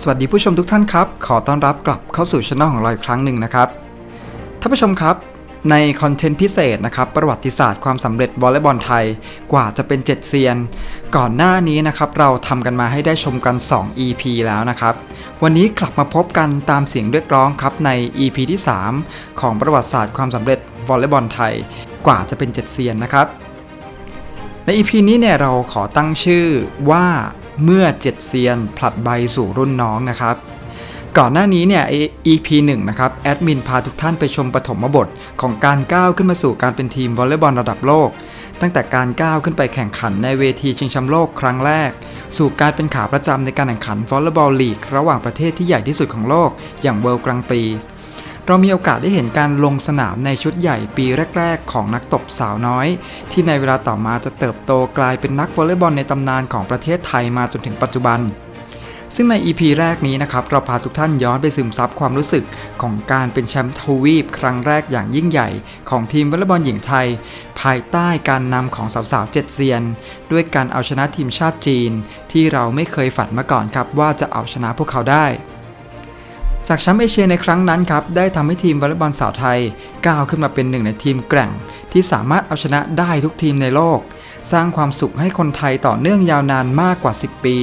สวัสดีผู้ชมทุกท่านครับ ขอต้อนรับกลับเข้าสู่ช่องของเราอีกครั้งหนึ่งนะครับท่านผู้ชมครับในคอนเทนต์พิเศษนะครับ ประวัติศาสตร์ความสำเร็จวอลเลย์บอลไทยกว่าจะเป็น 7 เซียน ก่อนหน้านี้นะครับ เราทำกันมาให้ได้ชมกัน 2 EP แล้วนะครับ วันนี้กลับมาพบกันตามเสียงเรียกร้องครับใน EP ที่ 3 ของประวัติศาสตร์ความสำเร็จวอลเลย์บอลไทย กว่าจะเป็น 7 เซียนนะครับ ใน EP นี้เนี่ยเราขอตั้งชื่อว่า เมื่อเจ็ดเซียนผลัดใบสู่รุ่นน้องนะครับก่อนหน้านี้เนี่ย EP 1นะครับ แอดมินพาทุกท่านไปชมปฐมบทของการก้าวขึ้นมาสู่การเป็นทีมวอลเลย์บอลระดับโลก ตั้งแต่การก้าวขึ้นไปแข่งขันในเวทีชิงแชมป์โลกครั้งแรก สู่การเป็นขาประจำในการแข่งขันวอลเลย์บอลลีก ระหว่างประเทศที่ใหญ่ที่สุดของโลก อย่างเวิลด์กรังปี เรามีโอกาสได้เห็นการลงสนามในชุดใหญ่ปีแรก ๆ ของนักตบสาวน้อย ที่ในเวลาต่อมาจะเติบโตกลายเป็นนักวอลเลย์บอลในตำนานของประเทศไทยมาจนถึงปัจจุบัน ซึ่งใน EP แรกนี้นะครับเราพาทุกท่านย้อนไปซึมซับความรู้สึกของการเป็นแชมป์ทวีป ครั้งแรกอย่างยิ่งใหญ่ ของทีมวอลเลย์บอลหญิงไทย ภายใต้การนำของสาวๆเจ็ดเซียน ด้วยการเอาชนะทีมชาติจีน ที่เราไม่เคยฝันมาก่อนครับว่าจะเอาชนะพวกเขาได้ จากแชมป์เอเชียในครั้งนั้นครับ ได้ทำให้ทีมวอลเลย์บอลสาวไทย ก้าวขึ้นมาเป็นหนึ่งในทีมแกร่ง ที่สามารถเอาชนะได้ทุกทีมในโลก สร้างความสุขให้คนไทยต่อเนื่องยาวนานมากกว่า 10 ปี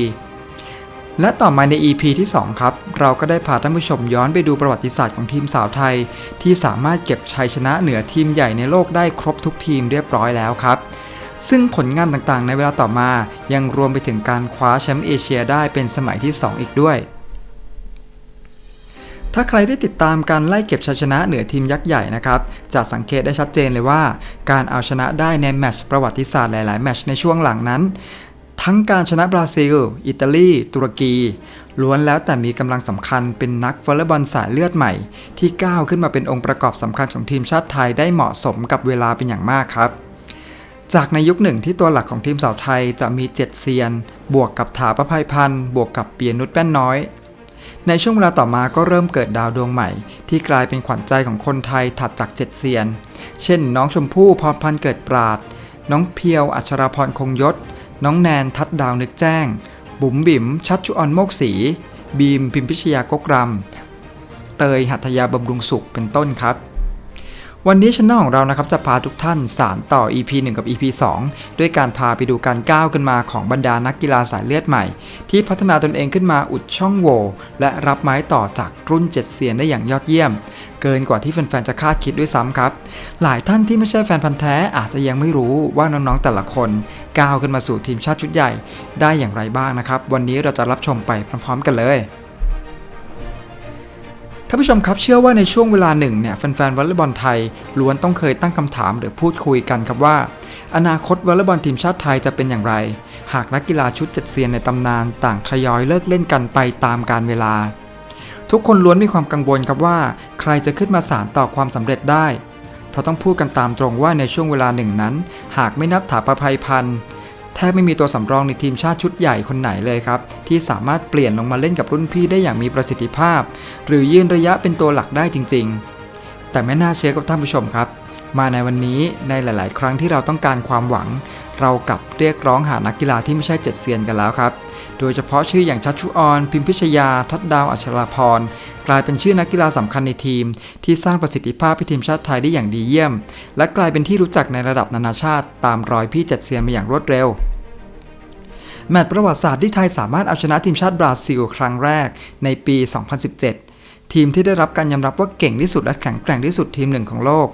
และต่อมาใน EP ที่ 2 ครับ เราก็ได้พาท่านผู้ชมย้อนไปดูประวัติศาสตร์ของทีมสาวไทย ที่สามารถเก็บชัยชนะเหนือทีมใหญ่ในโลกได้ครบทุกทีมเรียบร้อยแล้วครับซึ่งผลงานต่างๆ ในเวลาต่อมา ยังรวมไปถึงการคว้าแชมป์เอเชียได้เป็นสมัยที่ 2 อีกด้วย ถ้าใครได้ติดตามการไล่เก็บชัยชนะเหนือทีมยักษ์ใหญ่นะครับ จะสังเกตได้ชัดเจนเลยว่า การเอาชนะได้ในแมตช์ประวัติศาสตร์หลาย ๆ แมตช์ในช่วงหลังนั้น ทั้งการชนะบราซิล อิตาลี ตุรกี ล้วนแล้วแต่มีกำลังสำคัญเป็นนักวอลเลย์บอลสายเลือดใหม่ ที่ก้าวขึ้นมาเป็นองค์ประกอบสำคัญของทีมชาติไทยได้เหมาะสมกับเวลาเป็นอย่างมากครับจากในยุคหนึ่งที่ตัวหลักของทีมสาวไทยจะมีเจ็ดเซียน บวกกับถาประภัยพันธ์ บวกกับเปียนุชแป้นน้อย ในช่วงเวลาต่อมาก็เริ่มเกิดดาวดวงใหม่ ที่กลายเป็นขวัญใจของคนไทยถัดจากเจ็ดเซียน เช่น น้องชมพู่พรพันธ์เกิดปราด น้องเพียวอัชราพรคงยศ น้องแนนทัดดาวนึกแจ้ง บุ๋มบิ๋มชัดชุออนโมกศรีบีมพิมพิชยากกรำเตยหัตถยาบำรุงสุขเป็นต้นครับ วันนี้ช่องของเรานะครับจะพาทุกท่านสารต่อ EP 1 กับ EP 2 ด้วยการพาไปดูการก้าวขึ้นมาของบรรดานักกีฬาสายเลือดใหม่ ที่พัฒนาตนเองขึ้นมาอุดช่องโหว่และรับไม้ต่อจากรุ่นเจ็ดเซียนได้อย่างยอดเยี่ยม เกินกว่าที่แฟนๆจะคาดคิดด้วยซ้ำครับ หลายท่านที่ไม่ใช่แฟนพันธ์แท้อาจจะยังไม่รู้ว่าน้องๆแต่ละคนก้าวขึ้นมาสู่ทีมชาติชุดใหญ่ได้อย่างไรบ้างนะครับ วันนี้เราจะรับชมไปพร้อม ๆ กันเลย ท่านผู้ชมครับเชื่อว่าในช่วงเวลาหนึ่งเนี่ยแฟนๆวอลเลย์บอลไทยล้วนต้องเคยตั้งคำถามหรือพูดคุยกันครับว่า อนาคตวอลเลย์บอลทีมชาติไทยจะเป็นอย่างไร หากนักกีฬาชุดเจ็ดเซียนในตำนานต่างทยอยเลิกเล่นกันไปตามกาลเวลา ทุกคนล้วนมีความกังวลครับว่า ใครจะขึ้นมาสารต่อความสำเร็จได้ เพราะต้องพูดกันตามตรงว่าในช่วงเวลาหนึ่งนั้น หากไม่นับถาประภัยพันธ์ ทบไม่มีตัวสำรองในทีมชาติชุดใหญ่คนไหนเลยครับ ที่สามารถเปลี่ยนลงมาเล่นกับรุ่นพี่ได้อย่างมีประสิทธิภาพ หรือยืนระยะเป็นตัวหลักได้จริง ๆ แต่ไม่น่าเชื่อกับท่านผู้ชมครับ มาในวันนี้ในหลาย ๆ ครั้งที่เราต้องการความหวัง เรากลับเรียกร้องหานักกีฬาที่ไม่ใช่เจ็ดเซียนกันแล้วครับ โดยเฉพาะชื่ออย่างชัชชุออน พิมพิชยา ทัดดาวอัชราพรกลายเป็นชื่อนักกีฬาสำคัญในทีม ที่สร้างประสิทธิภาพให้ทีมชาติไทยได้อย่างดีเยี่ยม และกลายเป็นที่รู้จักในระดับนานาชาติ ตามรอยพี่เจ็ดเซียนมาอย่างรวดเร็ว แมตช์ประวัติศาสตร์ที่ไทยสามารถเอาชนะทีมชาติบราซิลครั้งแรกในปี 2017 ทีมที่ได้รับการยอมรับว่าเก่งที่สุดและแข็งแกร่งที่สุดทีมหนึ่งของโลก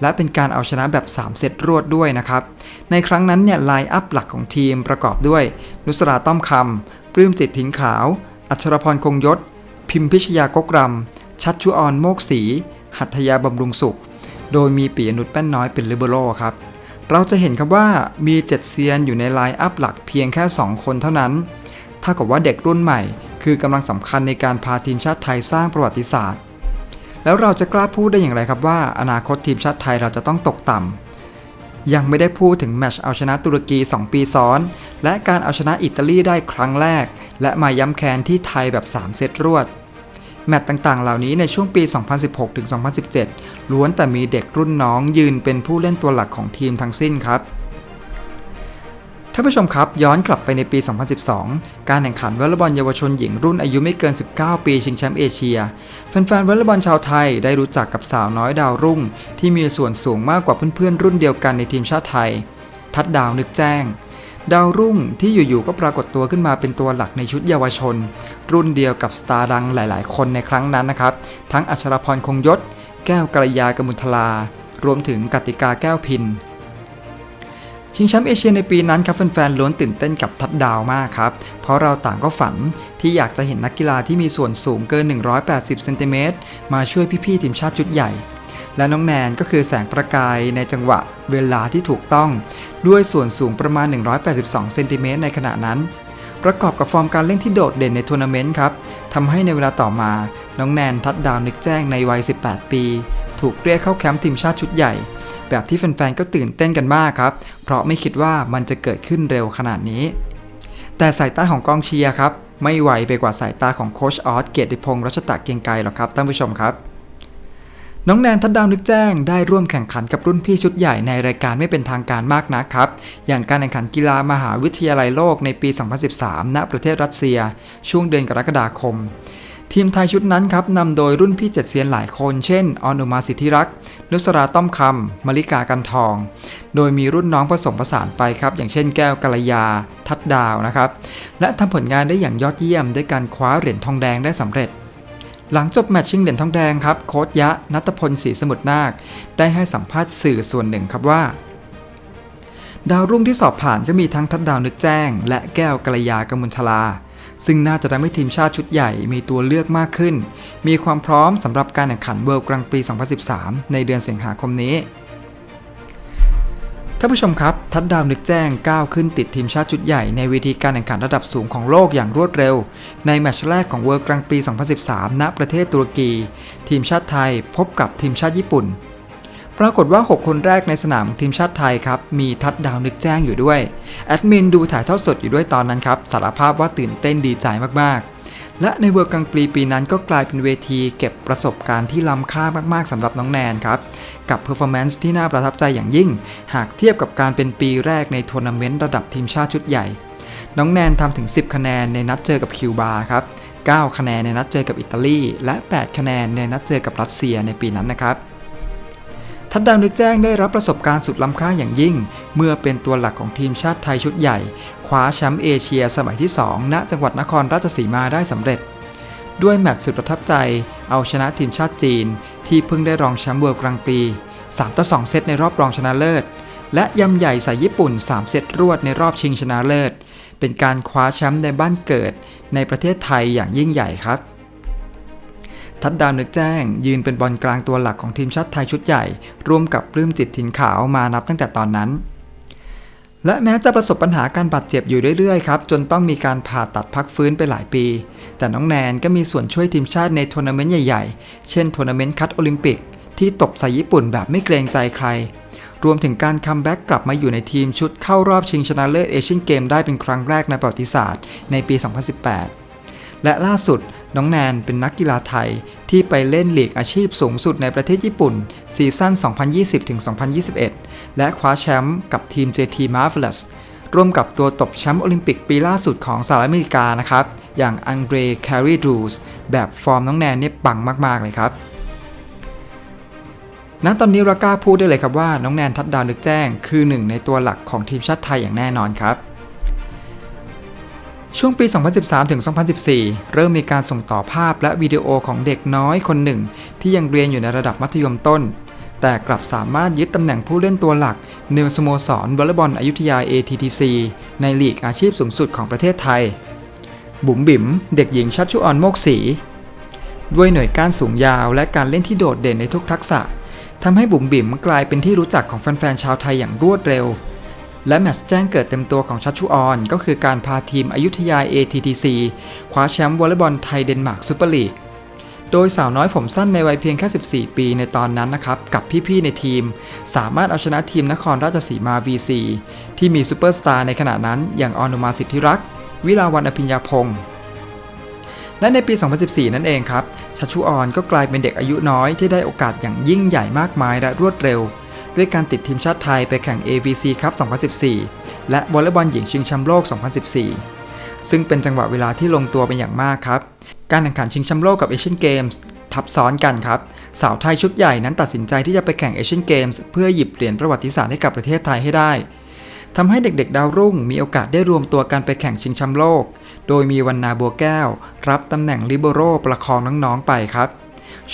และเป็นการเอาชนะแบบ 3 เซตรวดด้วยนะครับ ในครั้งนั้นเนี่ยไลน์อัพหลักของทีมประกอบด้วย นุสราต้อมคำปลื้มจิตถินขาว อัชรพรคงยศ พิมพิชยากกรำชัดชุออนโมกศรีหัตถยาบำรุงสุข โดยมีปียนุชแป้นน้อยเป็นลิเบโรครับ เราจะเห็นครับว่ามีเจ็ดเซียนอยู่ในไลน์อัพหลักเพียงแค่ 2 คนเท่านั้น ถ้ากับว่าเด็กรุ่นใหม่ คือกำลังสำคัญในการพาทีมชาติไทยสร้างประวัติศาสตร์ แล้วเราจะกล้าพูดได้อย่างไรครับว่า อนาคตทีมชาติไทยเราจะต้องตกต่ำ ยังไม่ได้พูดถึงแมตช์เอาชนะตุรกี 2 ปีซ้อน และการเอาชนะอิตาลีได้ครั้งแรก และมาย้ำแค้นที่ไทยแบบ 3 เซตรวด แมตช์ต่างๆ เหล่านี้ในช่วงปี 2016 ถึง 2017 ล้วนแต่มีเด็กรุ่นน้องยืนเป็นผู้เล่นตัวหลักของทีมทั้งสิ้นครับท่านผู้ชมครับ ย้อนกลับไปในปี 2012 การแข่งขันวอลเลย์บอลเยาวชนหญิงรุ่นอายุไม่เกิน 19 ปีชิงแชมป์เอเชีย แฟนๆวอลเลย์บอลชาวไทยได้รู้จักกับสาวน้อยดาวรุ่ง ที่มีส่วนสูงมากกว่าเพื่อนๆ รุ่นเดียวกันในทีมชาติไทย ทัดดาวนึกแจ้ง ดาวรุ่งที่อยู่ๆก็ปรากฏตัวขึ้นมาเป็นตัวหลักในชุดเยาวชน รุ่นเดียวกับสตาร์ดังหลายๆ คนในครั้งนั้นนะครับ ทั้งอัชรพรคงยศ แก้วกระยากมุลทลา รวมถึงกติกาแก้วพินชิงแชมป์เอเชียในปีนั้นครับแฟนๆล้วนตื่นเต้นกับทัดดาวมากครับ เพราะเราต่างก็ฝันที่อยากจะเห็นนักกีฬาที่มีส่วนสูงเกิน 180 เซนติเมตรมาช่วยพี่ๆทีมชาติชุดใหญ่ และน้องแนนก็คือแสงประกายในจังหวะเวลาที่ถูกต้อง ด้วยส่วนสูงประมาณ 182 เซนติเมตรในขณะนั้น ประกอบกับฟอร์มการเล่นที่โดดเด่นในทัวร์นาเมนต์ครับทำให้ในเวลาต่อมา น้องแนนทัดดาวนึกแจ้งในวัย 18 ปี ถูกเรียกเข้าแคมป์ทีมชาติชุดใหญ่ แบบที่แฟนๆก็ตื่นเต้นกันมากครับ เพราะไม่คิดว่ามันจะเกิดขึ้นเร็วขนาดนี้ แต่สายตาของกองเชียร์ครับไม่ไหวไปกว่าสายตาของโคชออสเกียรติพงศ์รัชตะเกียงไกรหรอกครับท่านผู้ชมครับ น้องแนนทัดดาวนึกแจ้งได้ร่วมแข่งขันกับรุ่นพี่ชุดใหญ่ในรายการไม่เป็นทางการมากนักครับ อย่างการแข่งขันกีฬามหาวิทยาลัยโลกในปี 2013 ณ ประเทศรัสเซีย ช่วงเดือนกรกฎาคม ทีมไทยชุดนั้นครับนำโดยรุ่นพี่เจ็ดเซียนหลายคน เช่นออนุมาสิทธิรักษ์นุสราต้อมคำมลิกากันทอง โดยมีรุ่นน้องผสมผสานไปครับ อย่างเช่นแก้วกัลยา ทัดดาวนะครับ และทำผลงานได้อย่างยอดเยี่ยมด้วยการคว้าเหรียญทองแดงได้สำเร็จ หลังจบแมตช์ชิงเหรียญทองแดงครับโค้ชยะนัตพลศรีสมุทรนาค ได้ให้สัมภาษณ์สื่อส่วนหนึ่งครับว่า ดาวรุ่งที่สอบผ่านก็มีทั้งทัดดาวนึกแจ้ง และแก้วกัลยากมุลทลา ซึ่งน่าจะทำให้ทีมชาติชุดใหญ่มีตัวเลือกมากขึ้น มีความพร้อมสำหรับการแข่งขันเวิลด์กรังปี 2013 ในเดือนสิงหาคมนี้ ท่านผู้ชมครับ ทัดดาวนึกแจ้งก้าวขึ้นติดทีมชาติชุดใหญ่ในเวทีการแข่งขันระดับสูงของโลกอย่างรวดเร็ว ในแมตช์แรกของเวิลด์กรังปี 2013 ณ ประเทศตุรกี ทีมชาติไทยพบกับทีมชาติญี่ปุ่น ปรากฏว่า 6 คนแรกในสนามทีมชาติไทยครับ มีทัดดาวนึกแจ้งอยู่ด้วย แอดมินดูถ่ายทอดสดอยู่ด้วยตอนนั้นครับ สารภาพว่าตื่นเต้นดีใจมากๆ และในเวิร์กลางปีปีนั้นก็กลายเป็นเวทีเก็บประสบการณ์ที่ล้ำค่ามากๆสำหรับน้องแนนครับ กับเพอร์ฟอร์แมนซ์ที่น่าประทับใจอย่างยิ่ง หากเทียบกับการเป็นปีแรกในทัวร์นาเมนต์ระดับทีมชาติชุดใหญ่ น้องแนนทำถึง 10 คะแนนในนัดเจอกับคิวบาครับ9 คะแนนในนัดเจอกับอิตาลี และ 8 คะแนนในนัดเจอกับรัสเซียในปีนั้นนะครับทัดดาวนึกแจ้งได้รับประสบการณ์สุดล้ำค่าอย่างยิ่ง เมื่อเป็นตัวหลักของทีมชาติไทยชุดใหญ่ คว้าแชมป์เอเชียสมัยที่ 2 ณ จังหวัดนครราชสีมาได้สำเร็จ ด้วยแมตช์สุดประทับใจเอาชนะทีมชาติจีน ที่เพิ่งได้รองแชมป์เวิลด์กลางปี 3 ต่อ 2 เซตในรอบรองชนะเลิศ และยำใหญ่ใส่ญี่ปุ่น 3 เซตรวดในรอบชิงชนะเลิศ เป็นการคว้าแชมป์ในบ้านเกิด ในประเทศไทยอย่างยิ่งใหญ่ครับทัดดาวนึกแจ้ง ยืนเป็นบอลกลางตัวหลักของทีมชาติไทยชุดใหญ่ ร่วมกับปลื้มจิตถิ่นขาวมานับตั้งแต่ตอนนั้น และแม้จะประสบปัญหาการบาดเจ็บอยู่เรื่อยๆครับจนต้องมีการผ่าตัดพักฟื้นไปหลายปี แต่น้องแนนก็มีส่วนช่วยทีมชาติในทัวร์นาเมนต์ใหญ่ๆ เช่นทัวร์นาเมนต์คัดโอลิมปิก ที่ตบใส่ญี่ปุ่นแบบไม่เกรงใจใคร รวมถึงการคัมแบ็กกลับมาอยู่ในทีมชุดเข้ารอบชิงชนะเลิศเอเชียนเกมได้เป็นครั้งแรกในประวัติศาสตร์ในปี 2018 และล่าสุดน้องแนนเป็นนักกีฬาไทยที่ไปเล่นลีกอาชีพสูงสุดในประเทศญี่ปุ่น ซีซั่น 2020-2021 และคว้าแชมป์กับทีม JT Marvelous ร่วมกับตัวตบแชมป์โอลิมปิกปีล่าสุดของสหรัฐอเมริกานะครับ อย่างอังเดรแคร์รีดูสแบบฟอร์มน้องแนนนี่ปังมาก ๆ เลยครับณตอนนี้เรากล้าพูดได้เลยครับว่าน้องแนนทัดดาวนึกแจ้ง คือหนึ่งในตัวหลักของทีมชาติไทยอย่างแน่นอนครับ ช่วงปี 2013 ถึง 2014 เริ่มมีการส่งต่อภาพและวิดีโอของเด็กน้อยคนหนึ่ง ที่ยังเรียนอยู่ในระดับมัธยมต้น แต่กลับสามารถยึดตำแหน่งผู้เล่นตัวหลักในสโมสรวอลเลย์บอลอยุธยา ATTC ในลีกอาชีพสูงสุดของประเทศไทย บุ๋มบิ๋มเด็กหญิงชัชชุออนโมกศรีด้วยหน่วยก้านสูงยาวและการเล่นที่โดดเด่นในทุกทักษะทำให้บุ๋มบิ๋มกลายเป็นที่รู้จักของแฟนๆชาวไทยอย่างรวดเร็ว และแมตช์แจ้งเกิดเต็มตัวของชัชชุออน ก็คือการพาทีมอยุธยา ATTC คว้าแชมป์วอลเลย์บอลไทยเดนมาร์กซูเปอร์ลีก โดยสาวน้อยผมสั้นในวัยเพียงแค่ 14 ปีในตอนนั้นนะครับ กับพี่ๆในทีม สามารถเอาชนะทีมนครราชสีมา VC ที่มีซูเปอร์สตาร์ในขณะนั้น อย่างอนุมาสิทธิรักษ์วิลาวันอภิญญาพงศ์และในปี 2014 นั่นเองครับชัชชุออนก็กลายเป็นเด็กอายุน้อยที่ได้โอกาสอย่างยิ่งใหญ่มากมายและรวดเร็ว ด้วยการติดทีมชาติไทยไปแข่ง AVC ครับ 2014 และวอลเลย์บอลหญิงชิงแชมป์โลก 2014 ซึ่งเป็นจังหวะเวลาที่ลงตัวเป็นอย่างมากครับ การแข่งขันชิงแชมป์โลกกับเอเชียนเกมส์ทับซ้อนกันครับ สาวไทยชุดใหญ่นั้นตัดสินใจที่จะไปแข่งเอเชียนเกมส์เพื่อหยิบเหรียญประวัติศาสตร์ให้กับประเทศไทยให้ได้ทำให้เด็กๆ ดาวรุ่งมีโอกาสได้รวมตัวกันไปแข่งชิงแชมป์โลก โดยมีวันนาบัวแก้ว รับตำแหน่งลิเบโรประคองน้องๆไปครับ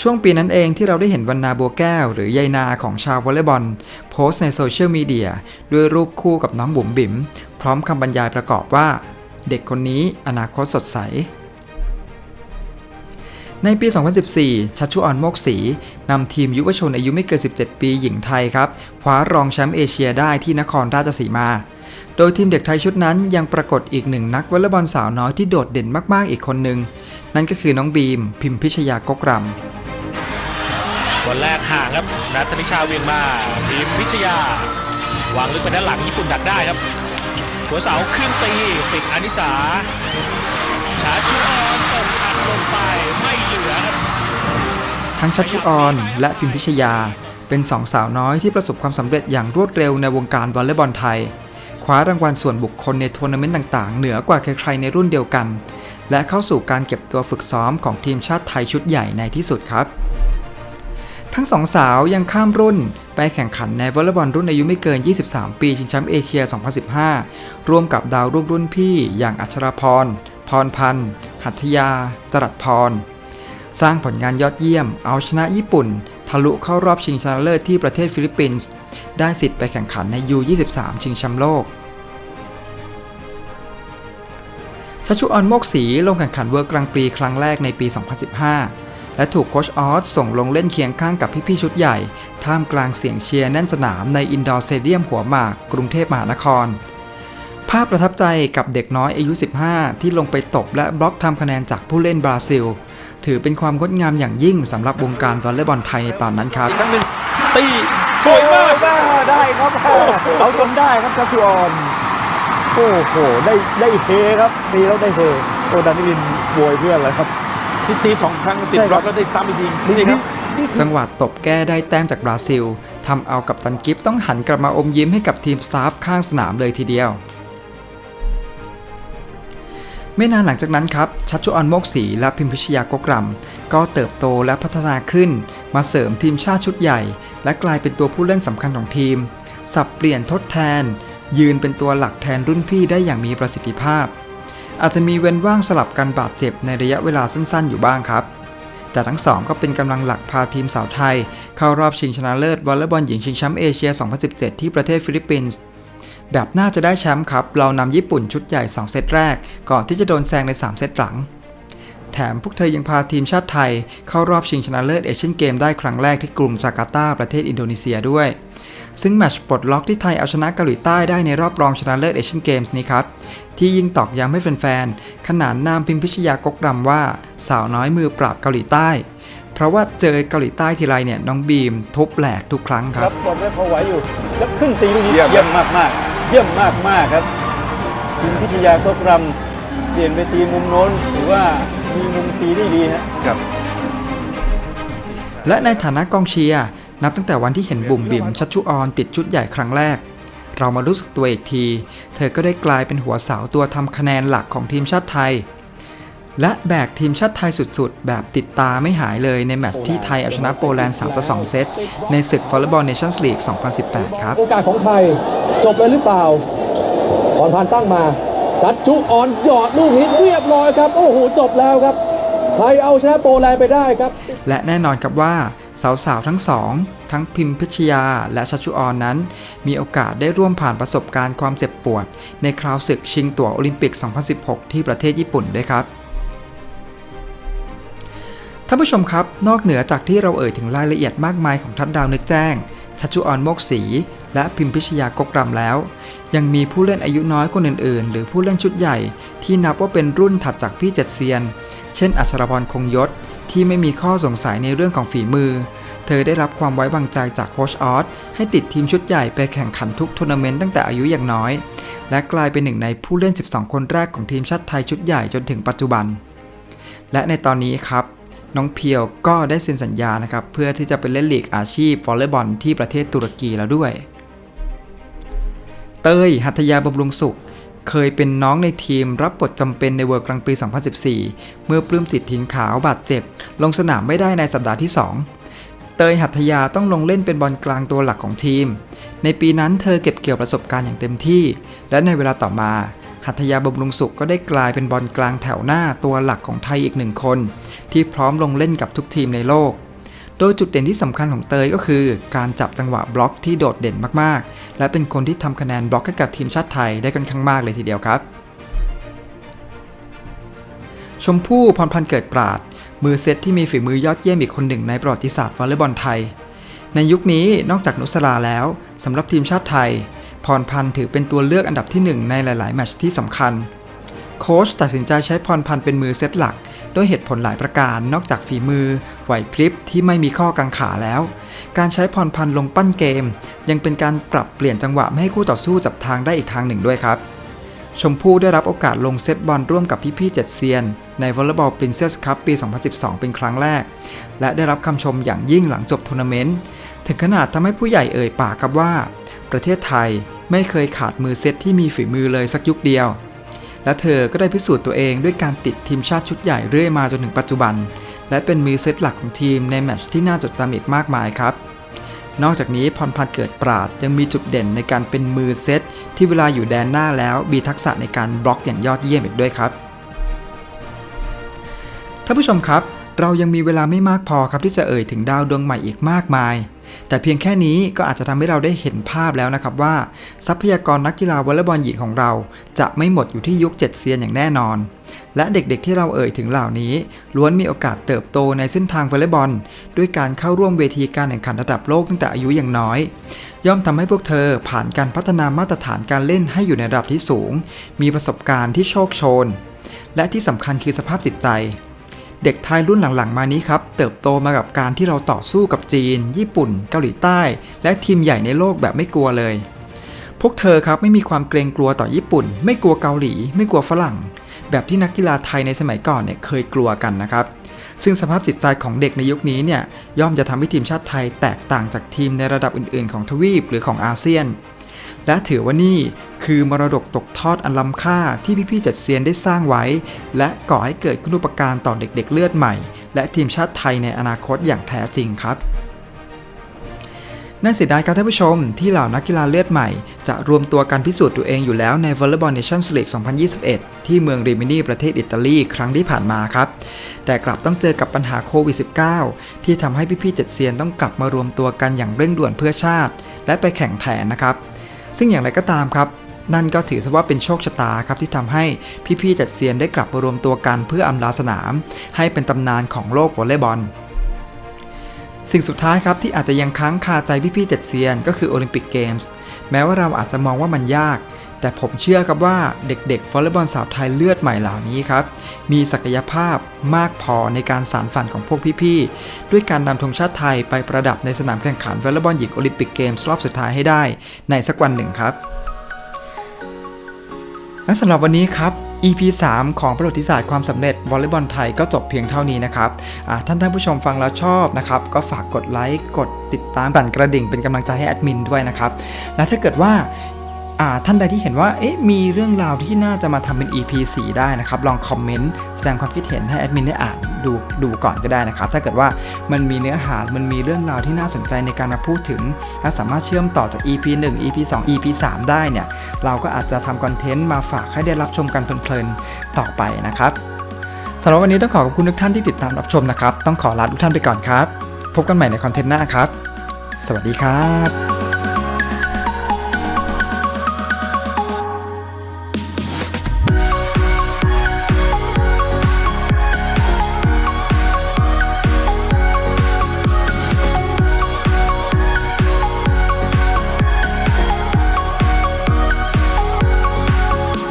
ช่วงปีนั้นเองที่เราได้เห็นวันนาบัวแก้ว หรือยายนาของชาววอลเลย์บอลโพสต์ในโซเชียลมีเดียด้วยรูปคู่กับน้องบุ๋มบิ๋มพร้อมคำบรรยายประกอบว่า เด็กคนนี้อนาคตสดใสในปี 2014 ชัชชุออนโมกศรีนำทีมยุวชนอายุไม่เกิน 17 ปีหญิงไทยครับคว้ารองแชมป์เอเชียได้ที่นครราชสีมา โดยทีมเด็กไทยชุดนั้นยังปรากฏอีกหนึ่งนักวอลเลย์บอลสาวน้อยที่โดดเด่นมากๆอีกคนหนึ่งนั่นก็คือน้องบีม พิมพิชยากกรำบอลแรกห่างครับนัทนิชาเวียงมาบีมพิชยาวางลึกไปด้านหลังญี่ปุ่นดักได้ครับ หัวเสาขึ้นตีติดอานิสาชาชุออนตกอัดลงไปไม่เหลือครับทั้งชัชชุออนและพิมพิชยาเป็นสองสาวน้อยที่ประสบความสำเร็จอย่างรวดเร็วในวงการวอลเลย์บอลไทยค ว้ารางวัลส่วนบุคคลในทัวร์นาเมนต์ต่างๆ เหนือกว่าใครๆในรุ่นเดียวกัน และเข้าสู่การเก็บตัวฝึกซ้อมของทีมชาติไทยชุดใหญ่ในที่สุดครับ ทั้งสองสาวยังข้ามรุ่น ไปแข่งขันในวอลเลย์บอลรุ่นอายุไม่เกิน 23 ปีชิงแชมป์เอเชีย 2015 ร่วมกับดาวรุ่งรุ่นพี่อย่างอัชราพร พรพันธ์ หัตถยา จรัสพร สร้างผลงานยอดเยี่ยม เอาชนะญี่ปุ่นทะลุเข้ารอบชิงชนะเลิศที่ประเทศฟิลิปปินส์ ได้สิทธิ์ไปแข่งขันใน U23 ชิงแชมป์โลก ชัชชุออนโมกศรีลงแข่งขันเวิร์กกลางปีครั้งแรกในปี 2015 และถูกโคชออสส่งลงเล่นเคียงข้างกับพี่ๆชุดใหญ่ ท่ามกลางเสียงเชียร์แน่นสนามในอินดอร์สเตเดียมหัวหมาก กรุงเทพมหานคร ภาพประทับใจกับเด็กน้อยอายุ 15 ที่ลงไปตบและบล็อกทำคะแนนจากผู้เล่นบราซิล ถือเป็นความงดงามอย่างยิ่งสำหรับวงการวอลเลย์บอลไทยในตอนนั้นครับอีกครั้งหนึ่งตีสวยมากได้ครับเอาจนได้ครับชัชวอน โอ้โห ได้ได้เฮครับตีแล้วได้เฮโอ้ดานิลินโวยเพื่อนเลยครับนี่ตีสองครั้งติดใช่ครับบล็อกแล้วได้ซ้ำอีกทีนี่นี่คครัรับบนี่คือจังหวะตบแก้ได้แต้มจากบราซิลทำเอากับตันกิฟต้องหันกลับมาอมยิ้มให้กับทีมสตาฟข้างสนามเลยทีเดียว ไม่นานหลังจากนั้นครับ ชัชชุออนโมกศรีและพิมพิชยากกรำก็เติบโตและพัฒนาขึ้น มาเสริมทีมชาติชุดใหญ่ และกลายเป็นตัวผู้เล่นสำคัญของทีม สับเปลี่ยนทดแทน ยืนเป็นตัวหลักแทนรุ่นพี่ได้อย่างมีประสิทธิภาพ อาจจะมีเว้นว่างสลับกันบาดเจ็บในระยะเวลาสั้นๆ อยู่บ้างครับ แต่ทั้งสองก็เป็นกำลังหลักพาทีมสาวไทย เข้ารอบชิงชนะเลิศวอลเลย์บอลหญิงชิงแชมป์เอเชีย 2017 ที่ประเทศฟิลิปปินส์แบบน่าจะได้แชมป์ครับ เรานำญี่ปุ่นชุดใหญ่ 2 เซตแรก ก่อนที่จะโดนแซงใน 3 เซตหลัง แถมพวกเธอยังพาทีมชาติไทย เข้ารอบชิงชนะเลิศเอเชียนเกมได้ครั้งแรกที่กรุงจาการ์ตาประเทศอินโดนีเซียด้วย ซึ่งแมตช์ปลดล็อกที่ไทยเอาชนะเกาหลีใต้ได้ในรอบรองชนะเลิศเอเชียนเกมส์นี้ครับ ที่ยิ่งตอกย้ำให้แฟนๆ ขนานนามพิมพิชยากกรำว่าสาวน้อยมือปราบเกาหลีใต้ เพราะว่าเจอเกาหลีใต้ทีไรเนี่ยน้องบีมทุบแหลกทุกครั้งคครัรับบอลได้พอไหวอยู่ แล้วขึ้นตีลูกนี้เยี่ยม เยี่ยมมากมากๆเยี่ยมมากมากๆครับทีมพิทยาก็กรำเปลี่ยนไปตีมุมโน้นถือว่ามีมุมตีได้ดีฮะ ครับ และในฐานะกองเชียร์ นับตั้งแต่วันที่เห็นบุ๋มบิ๋มชัชชุออนติดชุดใหญ่ครั้งแรก เรามารู้สึกตัวอีกที เธอก็ได้กลายเป็นหัวเสาตัวทำคะแนนหลักของทีมชาติไทย และแบกทีมชาติไทยสุดๆ แบบติดตาไม่หายเลยในแมตช์ที่ไทยเอาชนะโปแลนด์3ต่อ2เซต ในศึกวอลเลย์บอลเนชั่นส์ลีก 2018 ครับ โอกาสของไทยจบเลยหรือเปล่าพรพันธ์ตั้งมาจัดจุออนหยอดลูกนี้เรียบร้อยครับ โอ้โหจบแล้วครับไทยเอาชนะโปแลนด์ไปได้ครับ และแน่นอนครับว่า สาวๆทั้งสอง ทั้งพิมพิชยาและชัชชุออนนั้น มีโอกาสได้ร่วมผ่านประสบการณ์ความเจ็บปวด ในคราวศึกชิงตั๋วโอลิมปิก 2016 ที่ประเทศญี่ปุ่นด้วยครับท่านผู้ชมครับ นอกเหนือจากที่เราเอ่ยถึงรายละเอียดมากมายของทัดดาวนึกแจ้ง ชัชชุออนโมกศรีและพิมพิชยากกรำแล้ว ยังมีผู้เล่นอายุน้อยคนอื่นๆ หรือผู้เล่นชุดใหญ่ ที่นับว่าเป็นรุ่นถัดจากพี่เจ็ดเซียน เช่น อัชรพรคงยศ ที่ไม่มีข้อสงสัยในเรื่องของฝีมือ เธอได้รับความไว้วางใจจากโคชออสให้ติดทีมชุดใหญ่ไปแข่งขันทุกทัวร์นาเมนต์ตั้งแต่อายุอย่างน้อย และกลายเป็นหนึ่งในผู้เล่น 12 คนแรกของทีมชาติไทยชุดใหญ่จนถึงปัจจุบัน และในตอนนี้ครับน้องเพียวก็ได้เซ็นสัญญานะครับเพื่อที่จะไปเล่นลีกอาชีพวอลเลย์บอลที่ประเทศตุรกีแล้วด้วย เตยหัตถยาบำรุงสุข เคยเป็นน้องในทีมรับบทจำเป็นในเวิร์กลางปี 2014 เมื่อปลื้มจิตถินขาวบาดเจ็บ ลงสนามไม่ได้ในสัปดาห์ที่ 2 เตยหัตถยาต้องลงเล่นเป็นบอลกลางตัวหลักของทีม ในปีนั้นเธอเก็บเกี่ยวประสบการณ์อย่างเต็มที่ และในเวลาต่อมา หัตถยาบำรุงสุขก็ได้กลายเป็นบอลกลางแถวหน้าตัวหลักของไทยอีกหนึ่งคน ที่พร้อมลงเล่นกับทุกทีมในโลก โดยจุดเด่นที่สำคัญของเตยก็คือ การจับจังหวะบล็อกที่โดดเด่นมากๆ และเป็นคนที่ทำคะแนนบล็อกให้กับทีมชาติไทยได้ค่อนข้างมากเลยทีเดียวครับ ชมพู่พรพันธ์เกิดปราด มือเซตที่มีฝีมือยอดเยี่ยมอีกคนหนึ่งในประวัติศาสตร์วอลเลย์บอลไทย ในยุคนี้นอกจากนุสราแล้วสำหรับทีมชาติไทย พรพันธ์ถือเป็นตัวเลือกอันดับที่หนึ่งในหลาย ๆ แมตช์ที่สำคัญ โค้ชตัดสินใจใช้พรพันธ์เป็นมือเซตหลัก ด้วยเหตุผลหลายประการนอกจากฝีมือ ไหวพริบที่ไม่มีข้อกังขาแล้ว การใช้พรพันธ์ลงปั้นเกม ยังเป็นการปรับเปลี่ยนจังหวะไม่ให้คู่ต่อสู้จับทางได้อีกทางหนึ่งด้วยครับ ชมพู่ได้รับโอกาสลงเซตบอลร่วมกับพี่ๆเจ็ดเซียน ในวอลเลย์บอล Princess Cup ปี 2012 เป็นครั้งแรก และได้รับคำชมอย่างยิ่งหลังจบทัวร์นาเมนต์ถึงขนาดทำให้ผู้ใหญ่เอ่ยปากครับว่า ประเทศไทยไม่เคยขาดมือเซตที่มีฝีมือเลยสักยุคเดียว และเธอก็ได้พิสูจน์ตัวเองด้วยการติดทีมชาติชุดใหญ่เรื่อยมาจนถึงปัจจุบัน และเป็นมือเซตหลักของทีมในแมตช์ที่น่าจดจำอีกมากมายครับ นอกจากนี้พรพันธ์เกิดปราดยังมีจุดเด่นในการเป็นมือเซตที่เวลาอยู่แดนหน้าแล้วมีทักษะในการบล็อกอย่างยอดเยี่ยมอีกด้วยครับท่านผู้ชมครับ เรายังมีเวลาไม่มากพอครับที่จะเอ่ยถึงดาวดวงใหม่อีกมากมาย แต่เพียงแค่นี้ก็อาจจะทำให้เราได้เห็นภาพแล้วนะครับว่า ทรัพยากรนักกีฬาวอลเลย์บอลหญิงของเรา จะไม่หมดอยู่ที่ยุคเจ็ดเซียนอย่างแน่นอน และเด็กๆที่เราเอ่ยถึงเหล่านี้ ล้วนมีโอกาสเติบโตในเส้นทางวอลเลย์บอล ด้วยการเข้าร่วมเวทีการแข่งขันระดับโลกตั้งแต่อายุอยังน้อยย่อมทำให้พวกเธอผ่านการพัฒนามาตรฐานการเล่นให้อยู่ในระดับที่สูง มีประสบการณ์ที่โชคโชน และที่สำคัญคือสภาพจิตใจ เด็กไทยรุ่นหลังๆ มานี้ครับ เติบโตมากับการที่เราต่อสู้กับจีน ญี่ปุ่น เกาหลีใต้ และทีมใหญ่ในโลกแบบไม่กลัวเลย พวกเธอครับไม่มีความเกรงกลัวต่อญี่ปุ่น ไม่กลัวเกาหลี ไม่กลัวฝรั่ง แบบที่นักกีฬาไทยในสมัยก่อนเนี่ยเคยกลัวกันนะครับ ซึ่งสภาพจิตใจของเด็กในยุคนี้เนี่ยย่อมจะทำให้ทีมชาติไทยแตกต่างจากทีมในระดับอื่นๆ ของทวีปหรือของอาเซียน และถือว่านี่คือมรดกตกทอดอันล้ำค่าที่พี่ๆจัดเซียนได้สร้างไว้ และก่อให้เกิดคุณูปการต่อเด็กๆเลือดใหม่ และทีมชาติไทยในอนาคตอย่างแท้จริงครับน่าเสียดายครับท่านผู้ชมที่เหล่านักกีฬาเลือดใหม่ จะรวมตัวกันพิสูจน์ตัวเองอยู่แล้วใน Volleyball Nations League 2021 ที่เมืองริมินีประเทศอิตาลีครั้งที่ผ่านมาครับ แต่กลับต้องเจอกับปัญหาโควิด -19 ที่ทำให้พี่ๆเจ็ดเซียนต้องกลับมารวมตัวกันอย่างเร่งด่วนเพื่อชาติ และไปแข่งแทนนะครับ ซึ่งอย่างไรก็ตามครับ นั่นก็ถือว่าเป็นโชคชะตาครับที่ทำให้พี่ๆจัดเซียนได้กลับมารวมตัวกันเพื่ออำลาสนาม ให้เป็นตำนานของโลกวอลเลย์บอลสิ่งสุดท้ายครับที่อาจจะยังค้างคาใจพี่ๆจัดเซียนก็คือโอลิมปิกเกมส์แม้ว่าเราอาจจะมองว่ามันยาก แต่ผมเชื่อครับว่าเด็กๆวอลเลย์บอลสาวไทยเลือดใหม่เหล่านี้ครับ มีศักยภาพมากพอในการสานฝันของพวกพี่ๆ ด้วยการนำธงชาติไทยไปประดับในสนามแข่งขันวอลเลย์บอลหญิงโอลิมปิกเกมส์รอบสุดท้ายให้ได้ ในสักวันหนึ่งครับและสำหรับวันนี้ครับ EP 3 ของประวัติศาสตร์ความสำเร็จวอลเลย์บอลไทยก็จบเพียงเท่านี้นะครับท่านท่านผู้ชมฟังแล้วชอบนะครับ ก็ฝากกดไลค์ กดติดตาม สั่นกระดิ่งเป็นกำลังใจให้แอดมินด้วยนะครับ และถ้าเกิดว่า ท่านใดที่เห็นว่าเอ๊ะมีเรื่องราวที่น่าจะมาทำเป็น EP 4 ได้นะครับ ลองคอมเมนต์แสดงความคิดเห็นให้แอดมินได้อ่านดูดูก่อนก็ได้นะครับ ถ้าเกิดว่ามันมีเนื้อหา มันมีเรื่องราวที่น่าสนใจในการมาพูดถึง และสามารถเชื่อมต่อจาก EP 1 EP 2 EP 3 ได้เนี่ย เราก็อาจจะทำคอนเทนต์มาฝากให้ได้รับชมกันเพลินๆต่อไปนะครับสำหรับวันนี้ต้องขอขอบคุณทุกท่านที่ติดตามรับชมนะครับ ต้องขอลาทุกท่านไปก่อนครับ พบกันใหม่ในคอนเทนต์หน้าครับ สวัสดีครับ